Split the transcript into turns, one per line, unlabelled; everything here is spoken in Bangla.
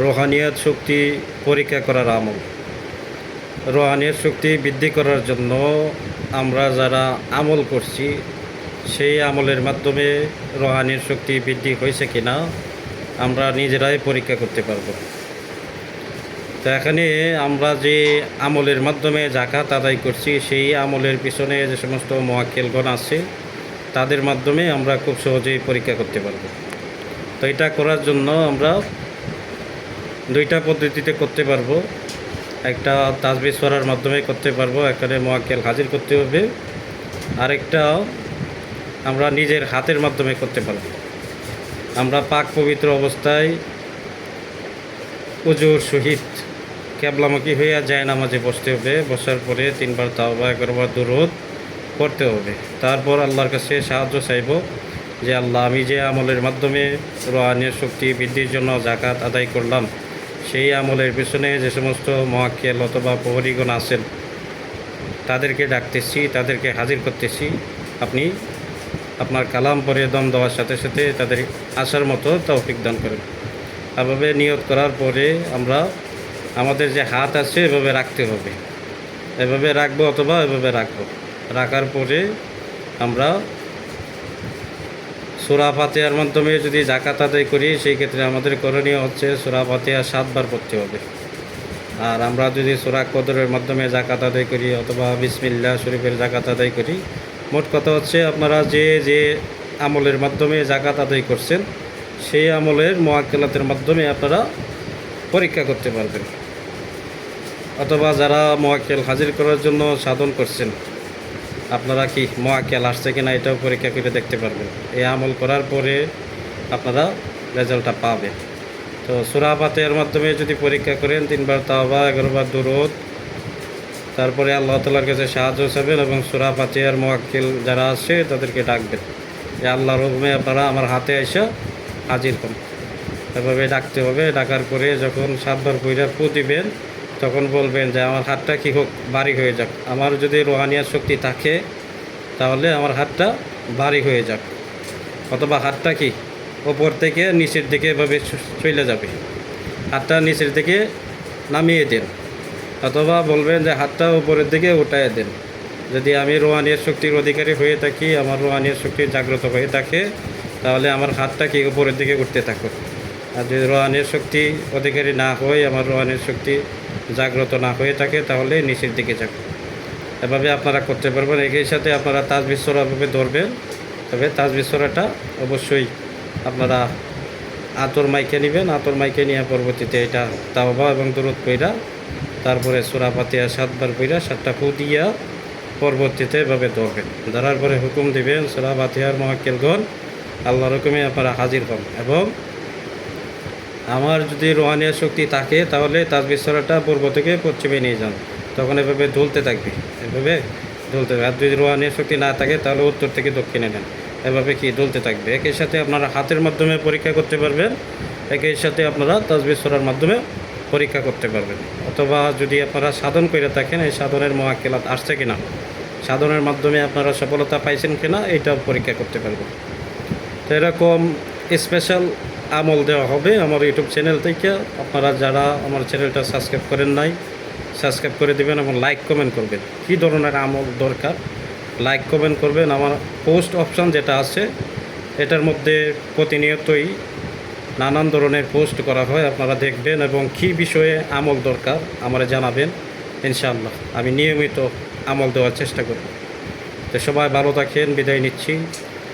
রোহানিয়াত শক্তি পরীক্ষা করার আমল। রোহানিয়াত শক্তি বৃদ্ধি করার জন্য আমরা যারা আমল করছি, সেই আমলের মাধ্যমে রোহানির শক্তি বৃদ্ধি হয়েছে কিনা আমরা নিজেরাই পরীক্ষা করতে পারব। তো এখানে আমরা যে আমলের মাধ্যমে জাকাত আদায় করছি, সেই আমলের পিছনে যে সমস্ত মহাকেলগণ আছে, তাদের মাধ্যমে আমরা খুব সহজেই পরীক্ষা করতে পারব। তো এটা করার জন্য আমরা দুইটা পদ্ধতিতে করতে পারব। একটা তাজবিজ করার মাধ্যমে করতে পারব, এখানে মোয়াক্কেল হাজির করতে হবে। আরেকটা আমরা নিজের হাতের মাধ্যমে করতে পারব। আমরা পাক পবিত্র অবস্থায় উজুর সহিত ক্যাবলামুখী হইয়া যায় নামাজে বসতে হবে। বসার পরে তিনবার তাওবা একবার দুরোধ করতে হবে। তারপর আল্লাহর কাছে সাহায্য চাইব যে, আল্লাহ, আমি যে আমলের মাধ্যমে রোহানের শক্তি বৃদ্ধির জন্য জাকাত আদায় করলাম সেই আমলের পিছনে যে সমস্ত মহাক্কেল অথবা প্রহরীগণ আছেন, তাদেরকে ডাকতেছি, তাদেরকে হাজির করতেছি। আপনি আপনার কালাম পরে দম দেওয়ার সাথে সাথে তাদের আসার মতো তৌফিক দান করেন। এভাবে নিয়ত করার পরে আমরা আমাদের যে হাত আছে, এভাবে রাখতে হবে। এভাবে রাখব অথবা এভাবে রাখব। রাখার পরে আমরা সুরা ফাতেহার মাধ্যমে যদি জাকাত আদায় করি, সেই ক্ষেত্রে আমাদের করণীয় হচ্ছে সুরা ফাতেহা সাতবার পড়তে হবে। আর আমরা যদি সুরা কদরের মাধ্যমে জাকাত আদায় করি অথবা বিসমিল্লা শরীফের জাকাত আদায় করি, মোট কথা হচ্ছে আপনারা যে যে আমলের মাধ্যমে জাকাত আদায় করছেন, সেই আমলের মোয়াক্কেলাতের মাধ্যমে আপনারা পরীক্ষা করতে পারবেন। অথবা যারা মোয়াক্কেল হাজির করার জন্য সাধন করছেন আপনারা কি মোয়াক্কেল আসছে কিনা এটাও পরীক্ষা করে দেখতে পারবেন। এই আমল করার পরে আপনারা রেজাল্টটা পাবেন। তো সুরা পাতের মাধ্যমে যদি পরীক্ষা করেন, তিনবার তাওবা, এগারোবার দুরোদ, তারপরে আল্লাহ তালার কাছে সাহায্য চাবেন এবং সুরা পাতিয়ার মোয়াক্কিল যারা আছে তাদেরকে ডাকবেন। যে আল্লাহর হুকুমে আপনারা আমার হাতে এসে হাজির হন। এভাবে ডাকতে হবে। ডাকার পরে যখন সাতবার পইরা ফু দিবেন তখন বলবেন যে আমার হাতটা কী হোক, বাড়ি হয়ে যাক। আমার যদি রোহানিয়ার শক্তি থাকে, তাহলে আমার হাতটা বাড়ি হয়ে যাক। অথবা হাতটা কি? ওপর থেকে নিচের দিকে এভাবে চলে যাবে। হাতটা নিচের দিকে নামিয়ে দেন। অথবা বলবেন যে হাতটা উপরের দিকে উঠায় দেন। যদি আমি রোহানিয়ার শক্তির অধিকারী হয়ে থাকি, আমার রোহানিয়ার শক্তি জাগ্রত হয়ে থাকে, তাহলে আমার হাতটা কি উপরের দিকে উঠতে থাকুক। আর যদি রোহানিয়ার শক্তি অধিকারী না হয়, আমার রোহানিয়ার শক্তি জাগ্রত না হয়ে থাকে, তাহলে নিচের দিকে যাক এভাবে আপনারা করতে পারবেন। একই সাথে আপনারা তাজ বিশ্বরাভাবে ধরবেন। তবে তাজ বিশ্বরাটা অবশ্যই আপনারা আতর মাইকে নেবেন। আতর মাইকে নিয়ে পরবর্তীতে এটা তাওবা এবং দূরত কইরা তারপরে সুরা পাতিয়া সাতবার কইরা সাতটা ফু দিয়া পরবর্তীতে এভাবে ধরবেন। ধরার পরে হুকুম দিবেন, সুরা পাতিয়ার মহাক্কেলগণ আল্লাহর হুকুমে আপনারা হাজির হন এবং আমার যদি রোহানিয়া শক্তি থাকে, তাহলে তাজবিশ্বরাটা পূর্ব থেকে পশ্চিমে নিয়ে যান। তখন এভাবে দুলতে থাকবে, এভাবে দুলতে থাকবে। আর যদি রোহানিয়া শক্তি না থাকে, তাহলে উত্তর থেকে দক্ষিণে নেন। এভাবে কি দুলতে থাকবে? একই সাথে আপনারা হাতের মাধ্যমে পরীক্ষা করতে পারবেন একই সাথে আপনারা তাজবিশ্বরার মাধ্যমে পরীক্ষা করতে পারবেন। অথবা যদি আপনারা সাধন করে থাকেন, এই সাধনের মহাকেলাত আসছে কিনা? সাধনের মাধ্যমে আপনারা সফলতা পাইছেন কিনা, এটাও পরীক্ষা করতে পারবেন। তো এরকম স্পেশাল আমল দেওয়া হবে আমার ইউটিউব চ্যানেল থেকে। আপনারা যারা আমার চ্যানেলটা সাবস্ক্রাইব করেন নাই সাবস্ক্রাইব করে দেবেন এবং লাইক কমেন্ট করবেন। কী ধরনের আমল দরকার? লাইক কমেন্ট করবেন। আমার পোস্ট অপশান যেটা আছে, এটার মধ্যে প্রতিনিয়তই নানান ধরনের পোস্ট করা হয়, আপনারা দেখবেন এবং কী বিষয়ে আমল দরকার আমারে জানাবেন, ইনশাআল্লাহ। আমি নিয়মিত আমল দেওয়ার চেষ্টা করব। তো সবাই ভালো থাকেন, বিদায় নিচ্ছি।